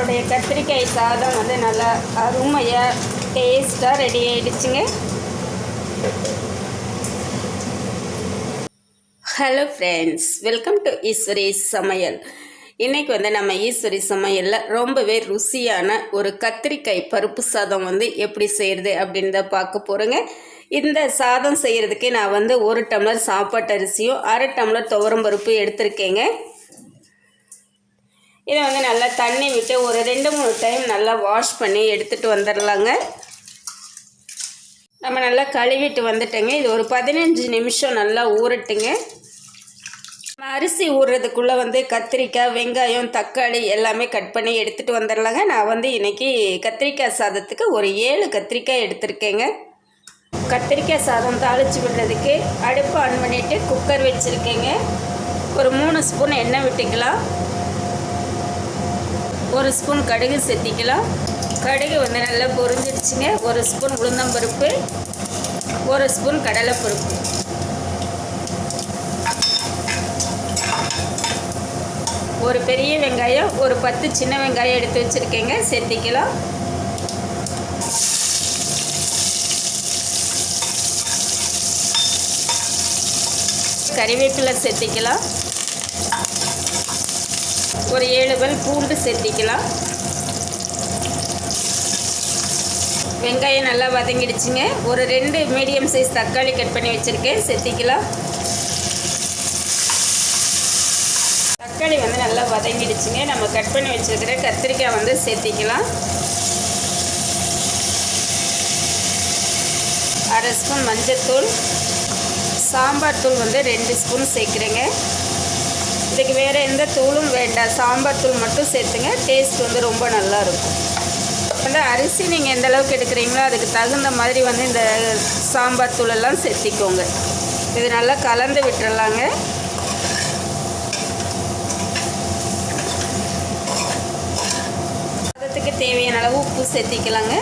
நம்மளுடைய கத்திரிக்காய் சாதம் வந்து நல்லா அருமையாக டேஸ்ட்டாக ready ஆகிடுச்சுங்க hello friends welcome to Eswari சமையல் இன்றைக்கி வந்து நம்ம ஈஸ்வரி சமையலில் ரொம்பவே ருசியான ஒரு கத்திரிக்காய் பருப்பு சாதம் வந்து எப்படி செய்கிறது அப்படின்றத பார்க்க போகிறோங்க இந்த சாதம் செய்கிறதுக்கு நான் வந்து ஒரு டம்ளர் சாப்பாட்டு அரிசியும் அரை டம்ளர் துவரம் பருப்பு எடுத்திருக்கேங்க. இதை வந்து நல்லா தண்ணி விட்டு ஒரு ரெண்டு மூணு டைம் நல்லா வாஷ் பண்ணி எடுத்துகிட்டு வந்துடலாங்க நம்ம நல்லா கழுவிட்டு வந்துட்டேங்க. இது ஒரு பதினஞ்சு நிமிஷம் நல்லா ஊறட்டுங்க. நம்ம அரிசி ஊறுறதுக்குள்ளே வந்து கத்திரிக்காய் வெங்காயம் தக்காளி எல்லாமே கட் பண்ணி எடுத்துகிட்டு வந்துடலாங்க நான் வந்து இன்றைக்கி கத்திரிக்காய் சாதத்துக்கு ஒரு ஏழு கத்திரிக்காய் எடுத்திருக்கேங்க. கத்திரிக்காய் சாதம் தாளித்து விடுறதுக்கு அடுப்பு ஆன் பண்ணிவிட்டு குக்கர் வச்சுருக்கேங்க. ஒரு மூணு ஸ்பூன் எண்ணெய் விட்டுக்கலாம். ஒரு ஸ்பூன் கடுகு சேர்த்திக்கலாம் கடுகு வந்து நல்லா பொரிஞ்சிடுச்சுங்க ஒரு ஸ்பூன் உளுந்தம்பருப்பு ஒரு ஸ்பூன் கடலைப்பருப்பு. ஒரு பெரிய வெங்காயம் ஒரு பத்து சின்ன வெங்காயம் எடுத்து வச்சுருக்கேங்க. சேர்த்திக்கலாம் கறிவேப்பிலை சேர்த்திக்கலாம் ஒரு ஏழு பல் பூண்டு சேர்த்திக்கலாம். வெங்காயம் நல்லா வதங்கிடுச்சுங்க. ஒரு ரெண்டு மீடியம் சைஸ் தக்காளி கட் பண்ணி வச்சுருக்கேன். செத்திக்கலாம் தக்காளி வந்து நல்லா வதங்கிடுச்சுங்க. நம்ம கட் பண்ணி வச்சுருக்கிற கத்திரிக்காய் வந்து சேர்த்திக்கலாம். அரை ஸ்பூன் மஞ்சத்தூள். சாம்பார் தூள் வந்து ரெண்டு ஸ்பூன் சேர்க்குறேங்க. இதுக்கு வேறு எந்த தூளும் வேண்டாம். சாம்பார் தூள் மட்டும் சேர்த்துங்க. டேஸ்ட் வந்து ரொம்ப நல்லாயிருக்கும். வந்து அரிசி நீங்கள் எந்த அளவுக்கு எடுக்கிறீங்களோ அதுக்கு தகுந்த மாதிரி வந்து இந்த சாம்பார் தூளெல்லாம் சேர்த்திக்கோங்க. இது நல்லா கலந்து விட்டுறலாங்க. அதுக்கு தேவையான அளவு உப்பு சேர்த்திக்கலாங்க.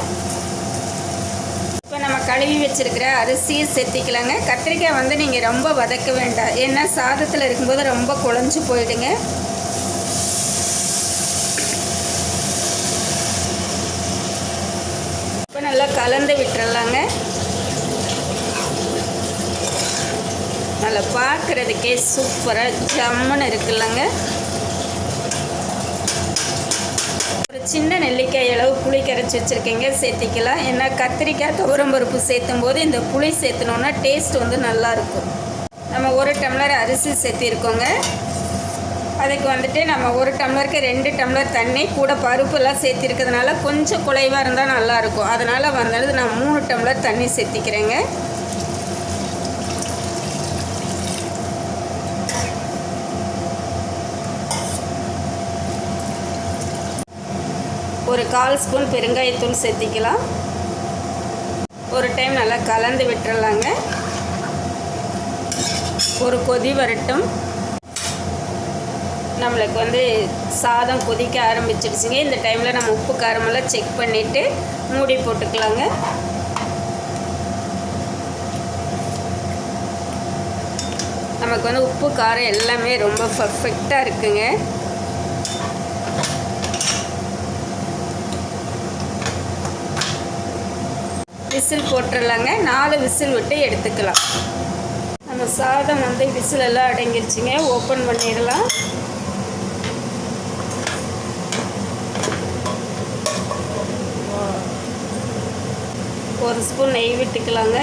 கழுவி வச்சுருக்கிற அரிசியை சேர்த்திக்கலாங்க கத்திரிக்காய் வந்து நீங்கள் ரொம்ப வதக்க வேண்டாம். ஏன்னா சாதத்தில் இருக்கும்போது ரொம்ப குழஞ்சி போயிடுங்க. இப்போ நல்லா கலந்து விட்டுறலாங்க. நல்லா பார்க்குறதுக்கே சூப்பராக ஜம்முன்னு இருக்குல்லங்க ஒரு சின்ன நெல்லிக்காய் அளவு புளி கரைச்சி வச்சுருக்கீங்க சேர்த்திக்கலாம் ஏன்னா கத்திரிக்காய் துவரம்பருப்பு சேர்த்தும் போது இந்த புளி சேர்த்துனோன்னா டேஸ்ட் வந்து நல்லாயிருக்கும் நம்ம ஒரு டம்ளர் அரிசி சேர்த்திருக்கோங்க. அதுக்கு வந்துட்டு நம்ம ஒரு டம்ளருக்கு ரெண்டு டம்ளர் தண்ணி கூட பருப்புலாம் சேர்த்திருக்கிறதுனால கொஞ்சம் குலைவாக இருந்தால் நல்லாயிருக்கும் அதனால் வந்தது நான் மூணு டம்ளர் தண்ணி சேர்த்திக்கிறேங்க. ஒரு கால் ஸ்பூன் பெருங்காயத்தூள் சேர்த்திக்கலாம். ஒரு டைம் நல்லா கலந்து விட்டுறலாங்க. ஒரு கொதி வரட்டும். நம்மளுக்கு வந்து சாதம் கொதிக்க ஆரம்பிச்சிடுச்சுங்க இந்த டைமில் நம்ம உப்பு காரமெல்லாம் செக் பண்ணிவிட்டு மூடி போட்டுக்கலாங்க. நமக்கு வந்து உப்பு காரம் எல்லாமே ரொம்ப பர்ஃபெக்டாக இருக்குங்க. விசில் போட்டுடலாங்க நாலு விசில் விட்டு எடுத்துக்கலாம். நம்ம சாதம் வந்து விசில் எல்லாம் அடங்கிருச்சுங்க. ஓப்பன் பண்ணிடலாம். ஒரு ஸ்பூன் நெய் விட்டுக்கலாங்க.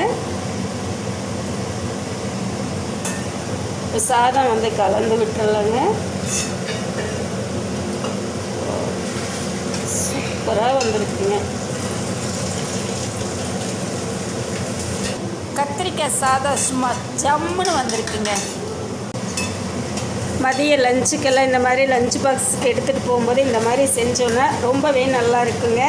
சாதம் வந்து கலந்து விட்டுறலாங்க. சூப்பராக வந்திருக்குங்க. கத்திரிக்காய் சாதம் சும்மா ஜம்முன்னு வந்திருக்குங்க. மதிய லஞ்சுக்கெல்லாம் இந்த மாதிரி லஞ்ச் பாக்ஸுக்கு எடுத்துகிட்டு போகும்போது இந்த மாதிரி செஞ்சோன்னா ரொம்பவே நல்லா இருக்குங்க.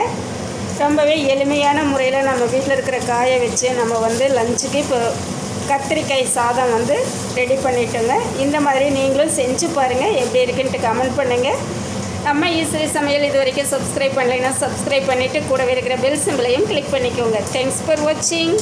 ரொம்பவே எளிமையான முறையில் நம்ம வீட்டில் இருக்கிற காயை வச்சு நம்ம வந்து லஞ்சுக்கு இப்போ கத்திரிக்காய் சாதம் வந்து ரெடி பண்ணிட்டோங்க. இந்த மாதிரி நீங்களும் செஞ்சு பாருங்கள் எப்படி இருக்குன்ட்டு கமெண்ட் பண்ணுங்கள் நம்ம ஈஸ்வரி சமையல் இது வரைக்கும் சப்ஸ்கிரைப் பண்ணலைன்னா சப்ஸ்கிரைப் பண்ணிவிட்டு கூடவே இருக்கிற பெல் சிம்பிளையும் கிளிக் பண்ணிக்கோங்க. தேங்க்ஸ் ஃபார் வாட்சிங்